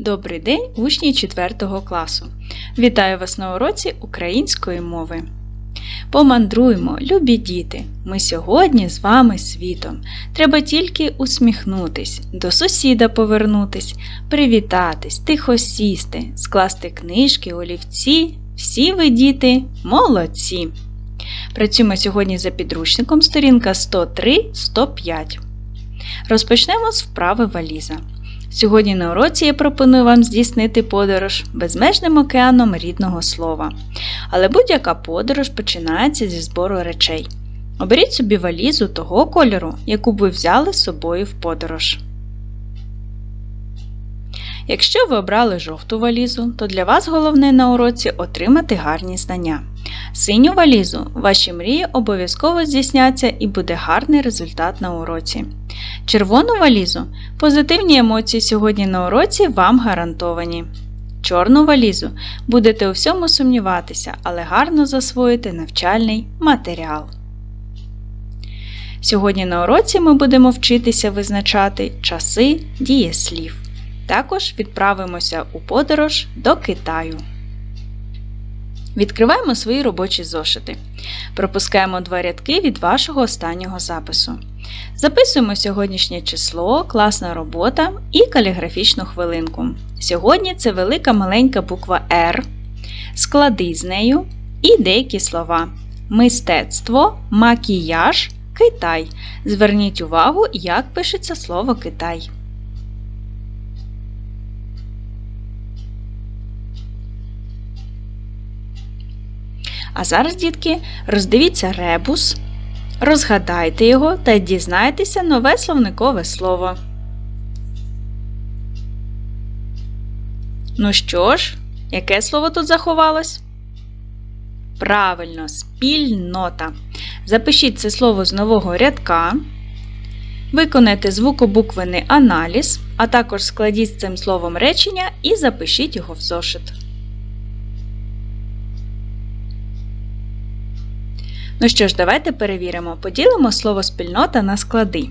Добрий день, учні 4 класу! Вітаю вас на уроці української мови. Помандруймо, любі діти! Ми сьогодні з вами світом. Треба тільки усміхнутись, до сусіда повернутись, привітатись, тихо сісти, скласти книжки, олівці. Всі ви, діти, молодці! Працюємо сьогодні за підручником сторінка 103-105. Розпочнемо з вправи валіза. Сьогодні на уроці я пропоную вам здійснити подорож безмежним океаном рідного слова. Але будь-яка подорож починається зі збору речей. Оберіть собі валізу того кольору, яку б ви взяли з собою в подорож. Якщо ви обрали жовту валізу, то для вас головне на уроці отримати гарні знання. Синю валізу ваші мрії обов'язково здійсняться і буде гарний результат на уроці. Червону валізу позитивні емоції сьогодні на уроці вам гарантовані. Чорну валізу будете у всьому сумніватися, але гарно засвоїти навчальний матеріал. Сьогодні на уроці ми будемо вчитися визначати часи дієслів. Також відправимося у подорож до Китаю. Відкриваємо свої робочі зошити. Пропускаємо два рядки від вашого останнього запису. Записуємо сьогоднішнє число, класна робота і каліграфічну хвилинку. Сьогодні це велика маленька буква R, склади з нею і деякі слова. Мистецтво, макіяж, Китай. Зверніть увагу, як пишеться слово Китай. А зараз, дітки, роздивіться ребус, розгадайте його та дізнайтеся нове словникове слово. Ну що ж, яке слово тут заховалось? Правильно, спільнота. Запишіть це слово з нового рядка. Виконайте звукобуквений аналіз, а також складіть з цим словом речення і запишіть його в зошит. Ну що ж, давайте перевіримо. Поділимо слово спільнота на склади.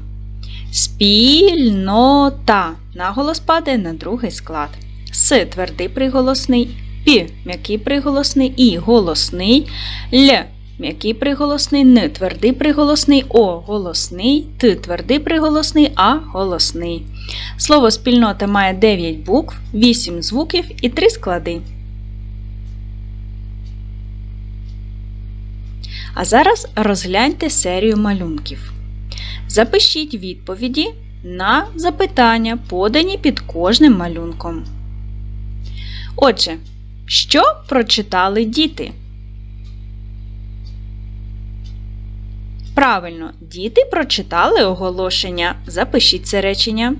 Спільнота. Наголос падає на другий склад. С твердий приголосний, П м'який приголосний, І голосний, Л м'який приголосний, Н твердий приголосний, О голосний, Т твердий приголосний, А голосний. Слово спільнота має 9 букв, 8 звуків і 3 склади. А зараз розгляньте серію малюнків. Запишіть відповіді на запитання, подані під кожним малюнком. Отже, що прочитали діти? Правильно, діти прочитали оголошення. Запишіть це речення.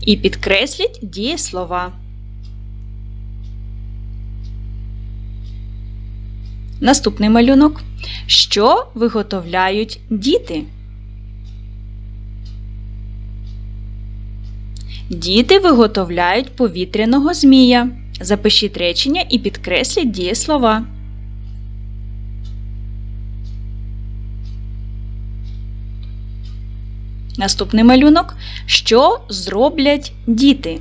І підкресліть дієслова. Наступний малюнок. Що виготовляють діти? Діти виготовляють повітряного змія. Запишіть речення і підкресліть дієслова. Наступний малюнок. Що зроблять діти?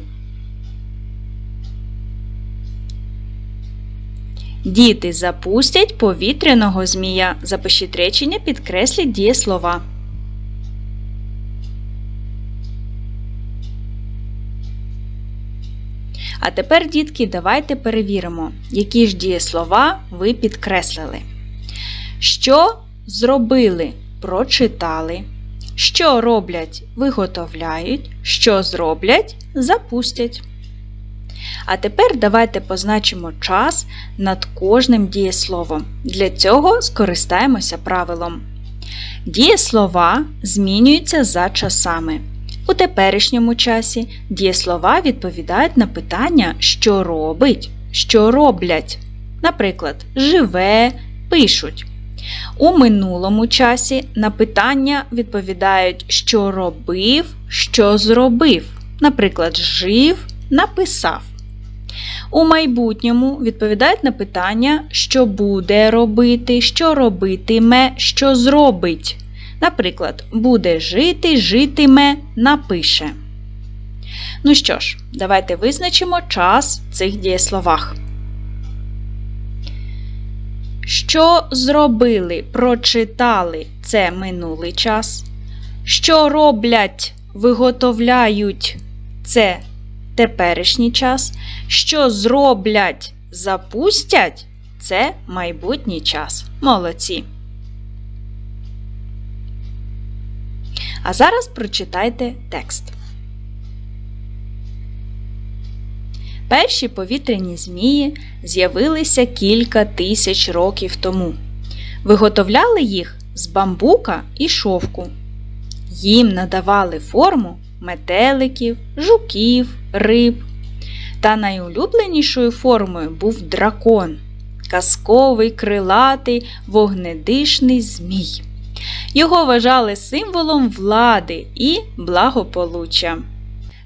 Діти запустять повітряного змія. Запишіть речення, підкресліть дієслова. А тепер, дітки, давайте перевіримо, які ж дієслова ви підкреслили. Що зробили? Прочитали. Що роблять? Виготовляють. Що зроблять? Запустять. А тепер давайте позначимо час над кожним дієсловом. Для цього скористаємося правилом. Дієслова змінюються за часами. У теперішньому часі дієслова відповідають на питання, що робить, що роблять. Наприклад, живе, пишуть. У минулому часі на питання відповідають, що робив, що зробив. Наприклад, жив, написав. У майбутньому відповідають на питання, що буде робити, що робитиме, що зробить. Наприклад, буде жити, житиме, напише. Ну що ж, давайте визначимо час в цих дієсловах. Що зробили, прочитали це минулий час. Що роблять, виготовляють це теперішній час. Що зроблять, запустять це майбутній час. Молодці. А зараз прочитайте текст. Перші повітряні змії з'явилися кілька тисяч років тому. Виготовляли їх з бамбука і шовку. Їм надавали форму метеликів, жуків, риб. Та найулюбленішою формою був дракон казковий крилатий вогнедишний змій. Його вважали символом влади і благополуччя.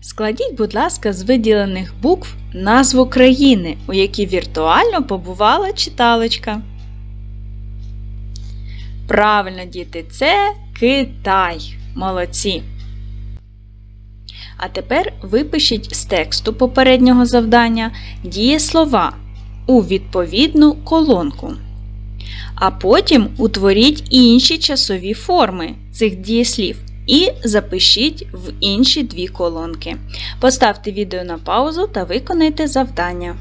Складіть, будь ласка, з виділених букв назву країни, у якій віртуально побувала читалочка. Правильно, діти, це Китай. Молодці. А тепер випишіть з тексту попереднього завдання дієслова у відповідну колонку. А потім утворіть інші часові форми цих дієслів і запишіть в інші дві колонки. Поставте відео на паузу та виконайте завдання.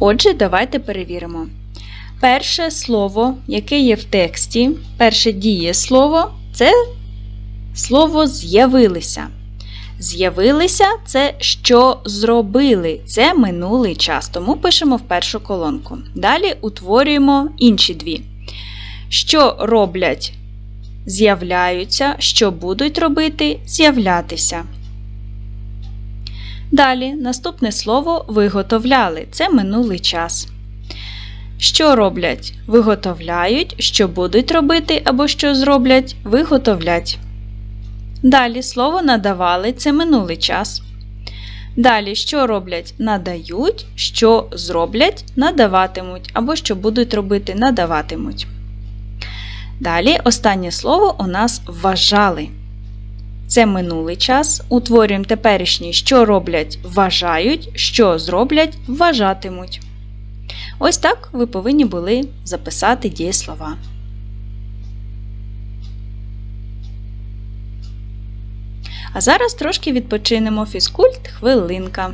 Отже, давайте перевіримо. Перше слово, яке є в тексті, перше дієслово це слово з'явилися. З'явилися це що зробили. Це минулий час, тому пишемо в першу колонку. Далі утворюємо інші дві. Що роблять? З'являються, що будуть робити з'являтися. Далі наступне слово виготовляли це минулий час. Що роблять? Виготовляють, що будуть робити або що зроблять, виготовлять. Далі слово надавали це минулий час. Далі, що роблять? Надають, що зроблять, надаватимуть, або що будуть робити, надаватимуть. Далі останнє слово у нас вважали. Це минулий час. Утворюємо теперішній, що роблять, вважають, що зроблять, вважатимуть. Ось так ви повинні були записати дієслова. А зараз трошки відпочинемо фізкульт хвилинка.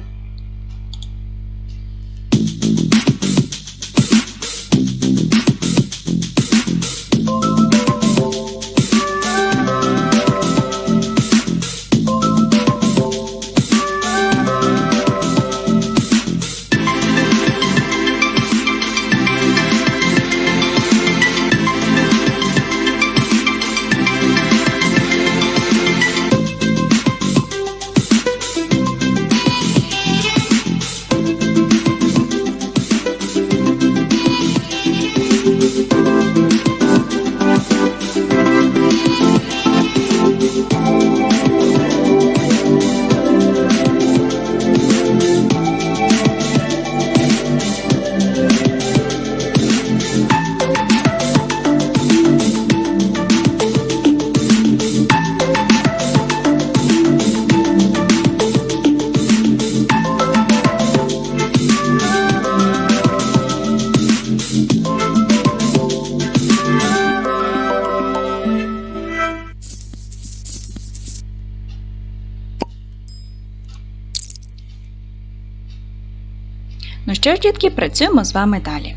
Що ж, дітки, працюємо з вами далі.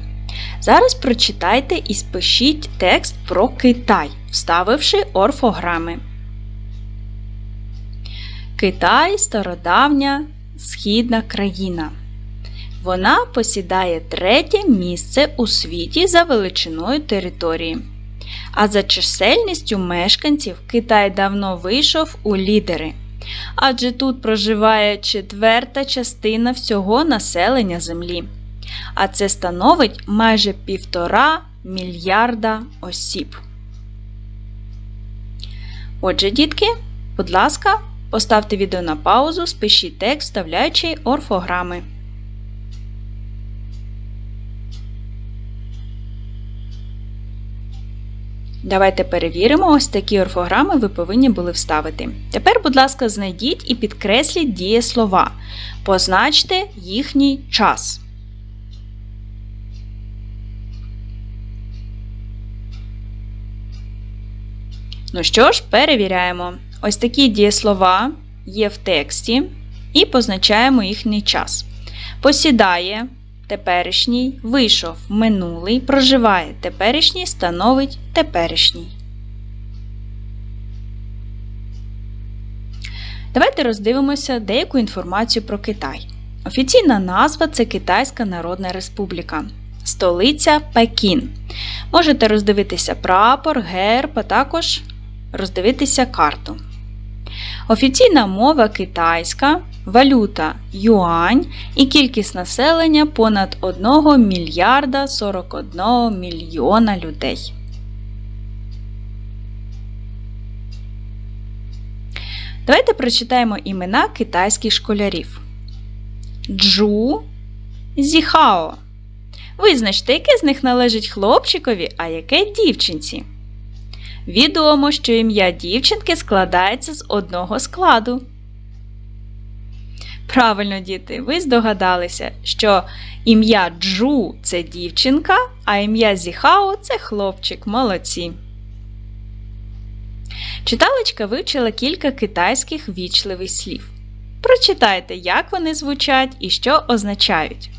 Зараз прочитайте і спишіть текст про Китай, вставивши орфограми. Китай стародавня східна країна. Вона посідає третє місце у світі за величиною території. А за чисельністю мешканців Китай давно вийшов у лідери адже тут проживає четверта частина всього населення Землі. А це становить майже півтора мільярда осіб. Отже, дітки, будь ласка, поставте відео на паузу, спишіть текст, вставляючи орфограми. Давайте перевіримо, ось такі орфограми ви повинні були вставити. Тепер, будь ласка, знайдіть і підкресліть дієслова. Позначте їхній час. Ну що ж, перевіряємо. Ось такі дієслова є в тексті і позначаємо їхній час. Посідає теперішній, вийшов минулий, проживає теперішній, становить теперішній. Давайте роздивимося деяку інформацію про Китай. Офіційна назва це Китайська Народна Республіка. Столиця Пекін. Можете роздивитися прапор, герб, а також роздивитися карту. Офіційна мова китайська, валюта юань і кількість населення понад 1 мільярда 41 мільйона людей. Давайте прочитаємо імена китайських школярів. Джу Зіхао. Визначте, яке з них належить хлопчикові, а яке дівчинці. Відомо, що ім'я дівчинки складається з одного складу. Правильно, діти, ви здогадалися, що ім'я Джу це дівчинка, а ім'я Зіхао це хлопчик. Молодці. Читалочка вивчила кілька китайських вічливих слів. Прочитайте, як вони звучать і що означають.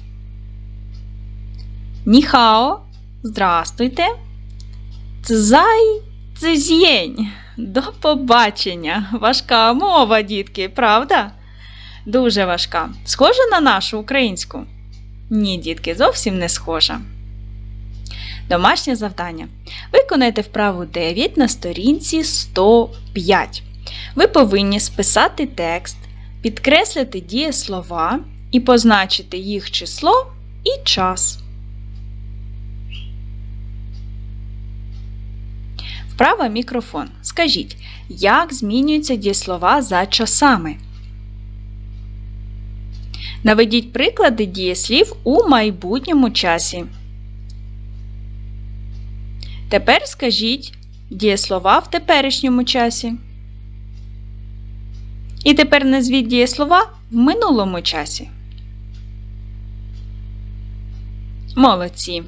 Ніхао. Здрастуйте. Цзай Цзєнь. До побачення. Важка мова, дітки, правда? Дуже важка. Схожа на нашу українську? Ні, дітки, зовсім не схожа. Домашнє завдання. Виконайте вправу 9 на сторінці 105. Ви повинні списати текст, підкреслити дієслова і позначити їх число і час. Вправа мікрофон. Скажіть, як змінюються дієслова за часами? Наведіть приклади дієслів у майбутньому часі. Тепер скажіть дієслова в теперішньому часі. І тепер назвіть дієслова в минулому часі. Молодці!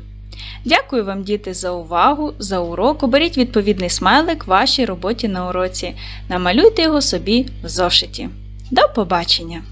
Дякую вам, діти, за увагу, за урок. Оберіть відповідний смайлик вашій роботі на уроці. Намалюйте його собі в зошиті. До побачення!